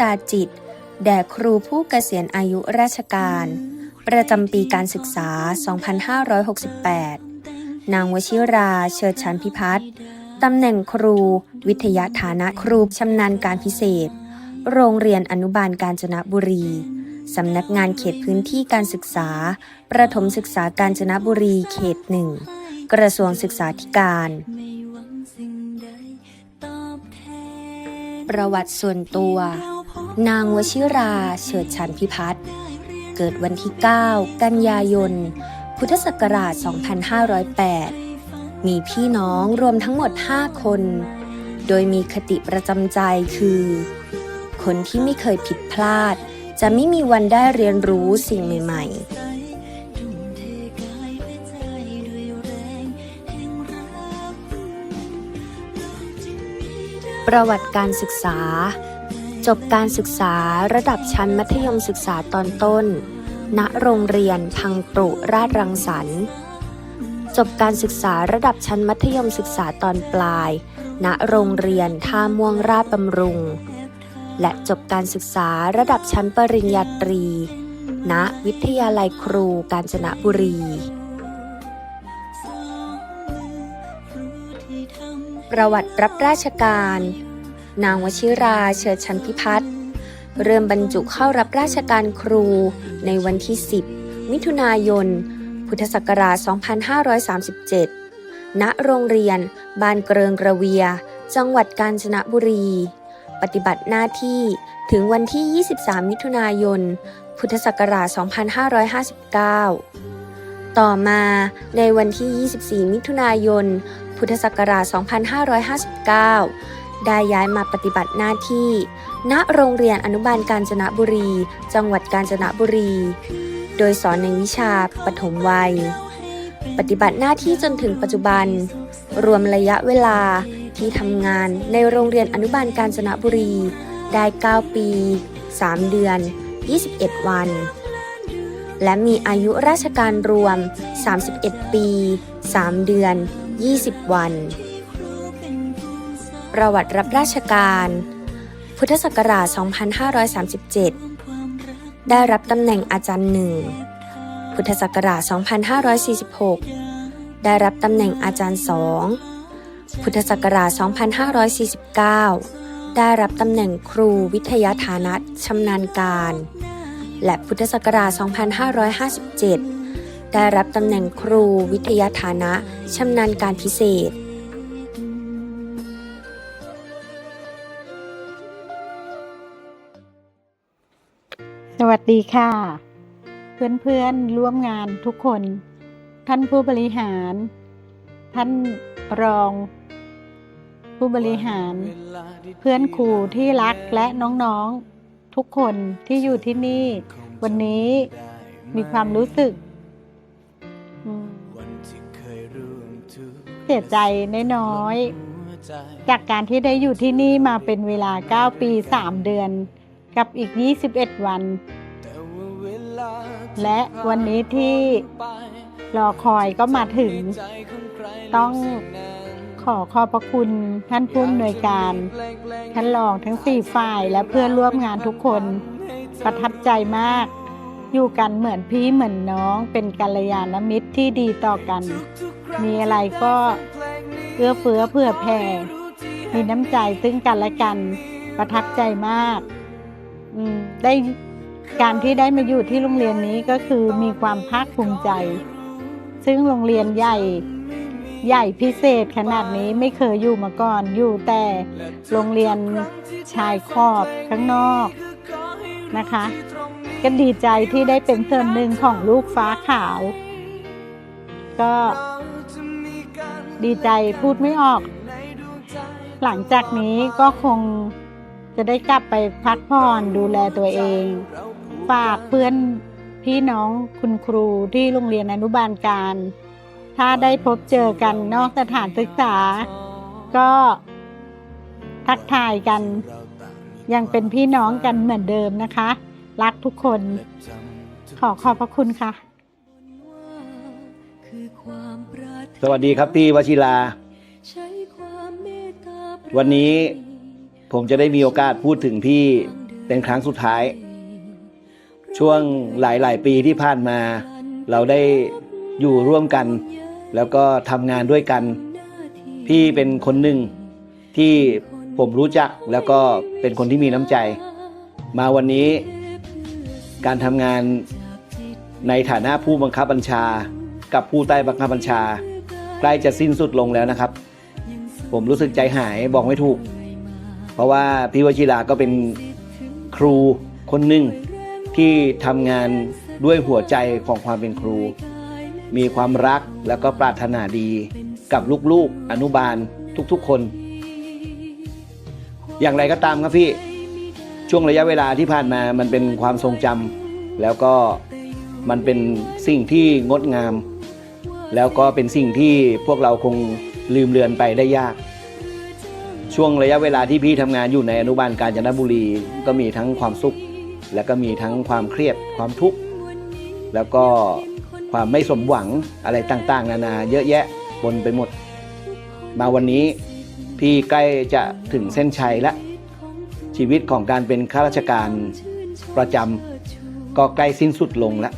ตาจิต แด่ครูผู้เกษียณอายุราชการ ประจำปีการศึกษา 2568 นางวชิราเชิดชันพิพัฒน์ตำแหน่งครู วิทยาฐานะครูชำนาญการพิเศษ โรงเรียนอนุบาลกาญจนบุรี สำนักงานเขตพื้นที่การศึกษา ประถมศึกษากาญจนบุรีเขตหนึ่ง กระทรวงศึกษาธิการ ประวัติส่วนตัว นางวชิราเฉิดชันพิพัฒน์เกิดวันที่ 9 กันยายน พุทธศักราช 2508 มีพี่น้องรวมทั้งหมด 5 คน โดยมีคติประจำใจคือ คนที่ไม่เคยผิดพลาด จะไม่มีวันได้เรียนรู้สิ่งใหม่ ๆประวัติการศึกษา จบการศึกษาระดับชั้นมัธยมศึกษาตอนต้น ณ โรงเรียนพังปรุราชรังสรรค์ จบการศึกษาระดับชั้นมัธยมศึกษาตอนปลาย ณ โรงเรียนท่าม่วงราชบำรุง และจบการศึกษาระดับชั้นปริญญาตรี ณ วิทยาลัยครูกาญจนบุรี ประวัติรับราชการ นางวชิราเชิดชันพิพัฒน์เริ่มบรรจุเข้ารับราชการครูในวันที่ 10 มิถุนายน พุทธศักราช 2537 ณ โรงเรียน บ้านเกริงกระเวีย จังหวัดกาญจนบุรี ปฏิบัติหน้าที่ถึงวันที่ 23 มิถุนายน พุทธศักราช 2559 ต่อมาในวันที่ 24 มิถุนายน พุทธศักราช 2559 ได้ย้ายมาปฏิบัติหน้าที่ ณโรงเรียนอนุบาลกาญจนบุรี จังหวัดกาญจนบุรี โดยสอนในวิชาปฐมวัย ปฏิบัติหน้าที่จนถึงปัจจุบัน รวมระยะเวลาที่ทำงานในโรงเรียนอนุบาลกาญจนบุรี ได้ 9 ปี 3 เดือน 21 วัน และมีอายุราชการรวม 31 ปี 3 เดือน 20 วัน ประวัติรับราชการ พุทธศักราช 2537 ได้รับตำแหน่งอาจารย์หนึ่ง พุทธศักราช 2546 ได้รับตำแหน่งอาจารย์สอง พุทธศักราช 2549 ได้รับตำแหน่งครูวิทยาฐานะชำนาญการ และพุทธศักราช 2557 ได้รับตำแหน่งครูวิทยาฐานะชำนาญการพิเศษ วัสดีค่ะ เพื่อนๆร่วมงานทุกคน ท่านผู้บริหาร ท่านรอง ผู้บริหาร เพื่อนครูที่รักและน้องๆ ทุกคนที่อยู่ที่นี่ วันนี้มีความรู้สึกเสียใจน้อยๆจากการที่ได้อยู่ที่นี่มาเป็นเวลา 9 ปี 3 เดือน กับอีก 21 วัน และวันนี้ที่รอคอยก็มาถึง ต้องขอขอบพระคุณท่านผู้อำนวยการท่านรองทั้งสี่ฝ่ายและเพื่อนร่วมงานทุกคนประทับใจมาก อยู่กันเหมือนพี่เหมือนน้องเป็นกัลยาณมิตรที่ดีต่อกัน มีอะไรก็เอื้อเฟื้อเผื่อแผ่มีน้ำใจซึ่งกันและกันประทับใจมาก อืมได้การที่ได้มาอยู่ที่โรงเรียนนี้ก็คือมีความภาคภูมิใจ ซึ่งโรงเรียนใหญ่ใหญ่พิเศษขนาดนี้ไม่เคยอยู่มาก่อน อยู่แต่โรงเรียนชายขอบข้างนอกนะคะ ก็ดีใจที่ได้เป็นส่วนหนึ่งของลูกฟ้าขาว ก็ดีใจพูดไม่ออก หลังจากนี้ก็คง จะได้กลับไปพักผ่อนดูแลตัวเอง ฝากเพื่อนพี่น้องคุณครูที่โรงเรียนอนุบาลการ ถ้าได้พบเจอกันนอกสถานศึกษา ก็ทักทายกัน ยังเป็นพี่น้องกันเหมือนเดิมนะคะ รักทุกคน ขอขอบพระคุณค่ะ สวัสดีครับพี่วชิรา วันนี้ ผมจะได้มีโอกาสพูดถึงพี่เป็นครั้งสุดท้าย ช่วงหลาย ๆ ปีที่ผ่านมา เราได้อยู่ร่วมกัน แล้วก็ทำงานด้วยกัน พี่เป็นคนหนึ่งที่ผมรู้จักแล้วก็เป็นคนที่มีน้ำใจ มาวันนี้ การทำงานในฐานะผู้บังคับบัญชา กับผู้ใต้บังคับบัญชา ใกล้จะสิ้นสุดลงแล้วนะครับ ผมรู้สึกใจหายบอกไม่ถูก เพราะว่าพี่วชิราก็เป็นครูคนหนึ่งที่ทำงานด้วยหัวใจของความเป็นครู มีความรักแล้วก็ปรารถนาดีกับลูกๆอนุบาลทุกๆคน อย่างไรก็ตามครับพี่ช่วงระยะเวลาที่ผ่านมามันเป็นความทรงจำแล้วก็มันเป็นสิ่งที่งดงาม แล้วก็เป็นสิ่งที่พวกเราคงลืมเลือนไปได้ยาก ช่วงระยะเวลาที่พี่ทำงานอยู่ในอนุบาลกาญจนบุรี ก็มีทั้งความสุข และก็มีทั้งความเครียดความทุกข์แล้วก็ความไม่สมหวังอะไรต่างๆ นานาเยอะแยะบนไปหมด มาวันนี้พี่ใกล้จะถึงเส้นชัยและชีวิตของการเป็นข้าราชการประจำก็ใกล้สิ้นสุดลงแล้ว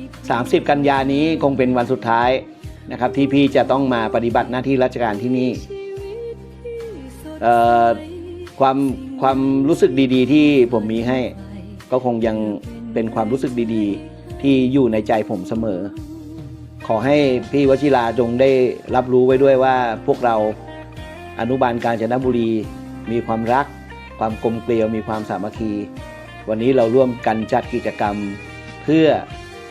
30 กันยานี้คงเป็นวันสุดท้ายนะครับ ที่พี่จะต้องมาปฏิบัติหน้าที่ราชการที่นี่ ความความรู้สึกดีๆ ที่ผมมีให้ ก็คงยังเป็นความรู้สึกดีๆ ที่อยู่ในใจผมเสมอ ขอให้พี่วชิราจงได้รับรู้ไว้ด้วยว่าพวกเราอนุบาลกาญจนบุรี มีความรัก ความกลมเกลียวมีความสามัคคี วันนี้เราร่วมกันจัดกิจกรรม เพื่อ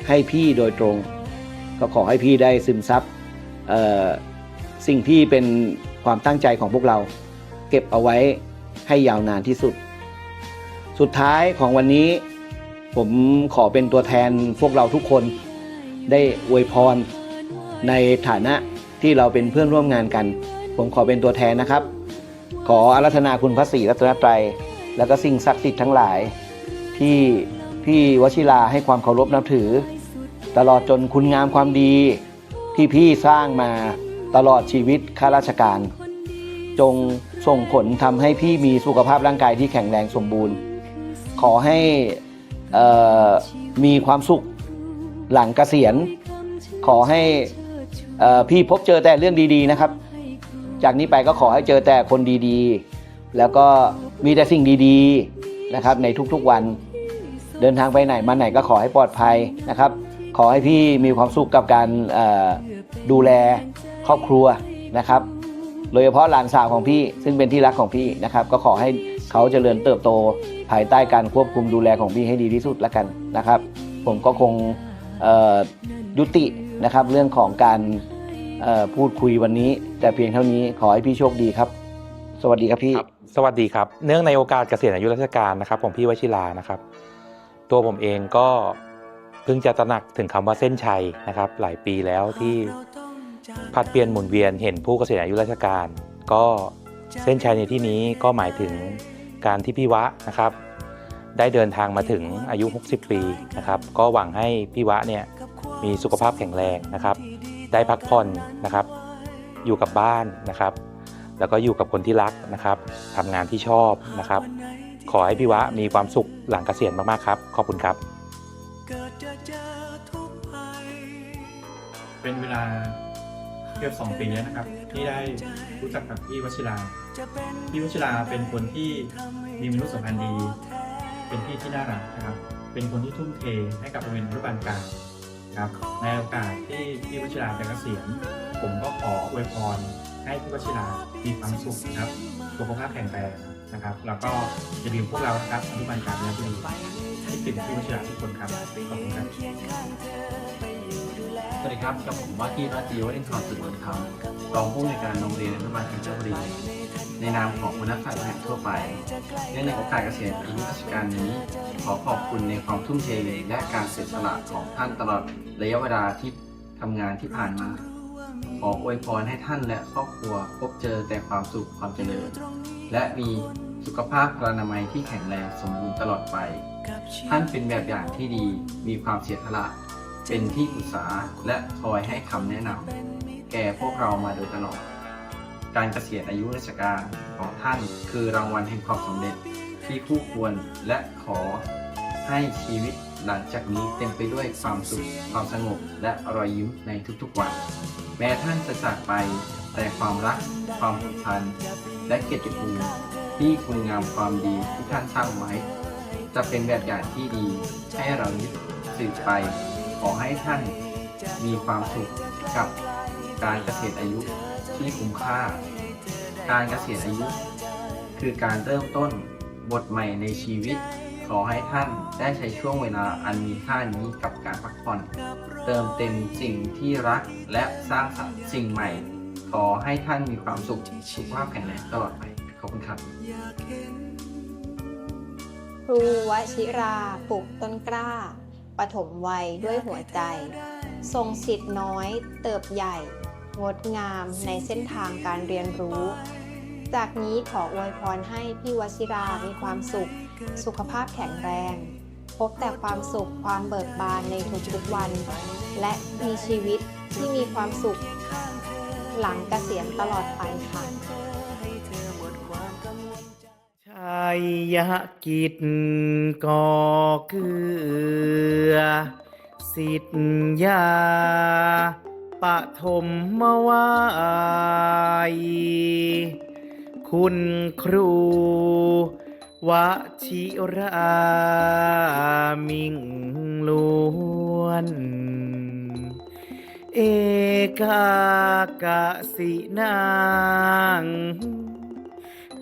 ให้พี่โดยตรง ก็ขอให้พี่ได้ซึมซับสิ่งที่เป็นความตั้งใจของพวกเรา เก็บเอาไว้ให้ยาวนานที่สุด สุดท้ายของวันนี้ ผมขอเป็นตัวแทนพวกเราทุกคน ได้อวยพร ในฐานะที่เราเป็นเพื่อนร่วมงานกัน ผมขอเป็นตัวแทนนะครับ ขออารัธนาคุณพระศรีรัตนตรัย แล้วก็สิ่งศักดิ์สิทธิ์ทั้งหลาย ที่พี่วชิราให้ความเคารพนับถือ ตลอดจนคุณงามความดีที่พี่สร้างมาตลอดชีวิตข้าราชการ จง ส่งผลทำให้พี่มีสุขภาพร่างกายที่แข็งแรงสมบูรณ์ ขอให้มีความสุขหลังเกษียณ ขอให้เอ่อพี่พบเจอแต่เรื่องดีๆนะครับ จากนี้ไปก็ขอให้เจอแต่คนดีๆ แล้วก็มีแต่สิ่งดีๆนะครับในทุกๆวัน เดินทางไปไหนมาไหนก็ขอให้ปลอดภัยนะครับ ขอให้พี่มีความสุขกับการดูแลครอบครัวนะครับ โดยเฉพาะหลานสาวของพี่ซึ่งเป็นที่รักของพี่นะครับ ก็ขอให้เขาเจริญเติบโต ภายใต้การควบคุมดูแลของพี่ให้ดีที่สุดละกันนะครับ ผมก็คงยุตินะครับ เรื่องของการพูดคุยวันนี้ แต่เพียงเท่านี้ขอให้พี่โชคดีครับ สวัสดีครับพี่สวัสดีครับ เนื่องในโอกาสเกษียณอายุราชการนะครับของพี่วชิรานะครับ ตัวผมเองก็เพิ่งจะตระหนักถึงคำว่าเส้นชัยนะครับ หลายปีแล้วที่ ผัดเปลี่ยนหมุนเวียนเห็นผู้เกษียณอายุราชการ ก็เส้นชัยในที่นี้ก็หมายถึงการที่พี่วะนะครับ ได้เดินทางมาถึงอายุ 60 ปีนะครับก็หวังให้พี่วะเนี่ยมีสุขภาพแข็งแรงนะครับ ได้พักผ่อนนะครับ อยู่กับบ้านนะครับ แล้วก็อยู่กับคนที่รักนะครับทำงานที่ชอบนะครับ ขอให้พี่วะมีความสุขหลังเกษียณมากๆครับขอบคุณครับ เป็นเวลา เกือบสองปีแล้วนะครับ ที่ได้รู้จักกับพี่วชิราพี่วชิราเป็นคนที่มีมนุษยสัมพันธ์ดี เป็นพี่ที่น่ารักนะครับ เป็นคนที่ทุ่มเทให้กับโรงเรียนอนุบาลกลางครับในโอกาสที่พี่วชิราจะเกษียณผมก็ขออวยพรให้พี่วชิรามีความสุขนะครับสุขภาพแข็งแรงนะครับ แล้วก็อย่าลืมพวกเรานะครับอนุบาลกลางและบุรีที่ติดพี่วชิราทุกคนครับขอบคุณครับ สวัสดีครับกับผมว่าที่ราตรีวัฒน์ทรสุดนครับรองผู้อำนการโรงเรียนอนุบาลกาญจนบุรีในนามของคณะฝ่ายบริหารทั่วไปเนื่องในโอกาสเกษียณอายุราชการนี้ ขอขอบคุณในความทุ่มเทและการเสียสละของท่านตลอดระยะเวลาที่ทำงานที่ผ่านมา ขออวยพรให้ท่านและครอบครัว พบเจอแต่ความสุขความเจริญ และมีสุขภาพพลานามัยที่แข็งแรงสมบูรณ์ตลอดไป ท่านเป็นแบบอย่างที่ดีมีความเสียสละ เป็นที่ปรึกษาและคอยให้คำแนะนำแก่พวกเรามาโดยตลอด การเกษียณอายุราชการของท่านคือรางวัลแห่งความสำเร็จที่คู่ควรและขอให้ชีวิตหลังจากนี้เต็มไปด้วยความสุข ความสงบ และรอยยิ้มในทุกๆวัน แม้ท่านจะจากไป แต่ความรัก ความผูกพัน และเกียรติภูมิที่คุณงามความดีที่ท่านสร้างไว้ จะเป็นแบบอย่างที่ดีให้เรายึดสืบไป ขอให้ท่านมีความสุขกับการเกษียณอายุที่คุ้มค่า การเกษียณอายุ คือการเริ่มต้นบทใหม่ในชีวิต ขอให้ท่านได้ใช้ช่วงเวลาอันมีค่านี้กับการพักผ่อน เติมเต็มสิ่งที่รักและสร้างสรรค์สิ่งใหม่ ขอให้ท่านมีความสุขสุขภาพแข็งแรงตลอดไปขอบคุณครับครูวชิราปลูกต้นกล้า ปฐมวัยด้วยหัวใจ ทรงสิทธิ์น้อย เติบใหญ่ งดงามในเส้นทางการเรียนรู้ จากนี้ขออวยพรให้พี่วชิรามีความสุข สุขภาพแข็งแรง พบแต่ความสุขความเบิกบานในทุกๆวัน และมีชีวิตที่มีความสุข หลังเกษียณตลอดไปค่ะ ยยกิจก่อเกือ สิทธยาปฐมมวายคุณครูวชิรามิงล้วน เอกากะสินาง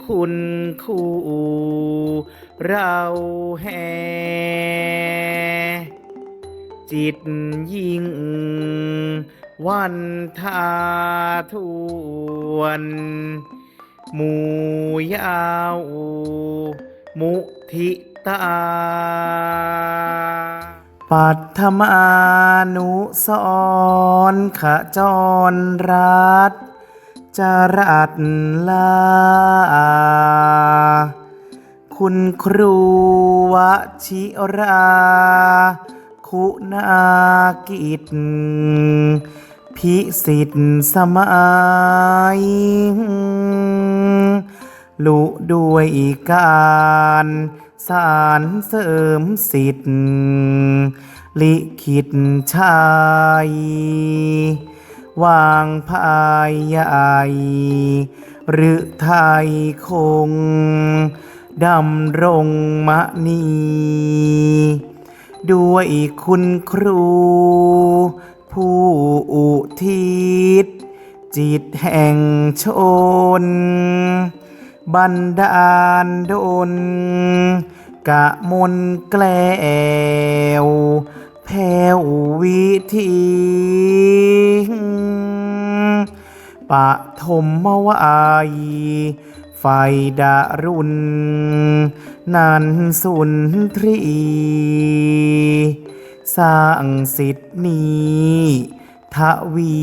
คุณคู่เราแห่จิตยิ่ง วันทาทวน หมู่ยาว มุทิตา ปัทมานุสรขจรรัต จรัสลา คุณครูวชิรา คุณากิจ พิสิทธิ์สมัยลุด้วยการสารเสริมสิทธิ์ลิขิตชัย วางพายใหญ่หรือไทยคง ดำรงมะนี ด้วยคุณครู ผู้อุทิศ จิตแห่งชน บันดาลดลกะมนแกล้ว แผ่ววิธีปะทมมวายไฟดารุณนันสุนทรี สร้างสิทธินี้ทวี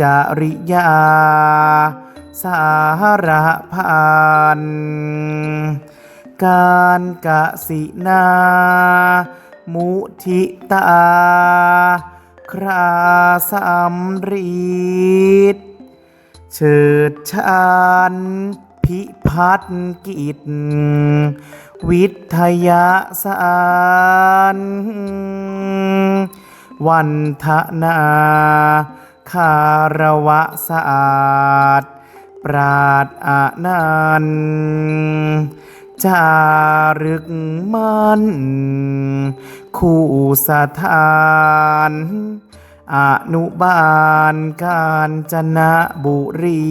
จริยา สารพานการกะสินา มุทิตา คราสำรีดเฉิดชานพิพัฒน์กิจ วิทยาสารวันทนาคารวะศาสตร์ปราดอานันต์ จารึกมันคู่สถานอนุบาลการจนะบุรี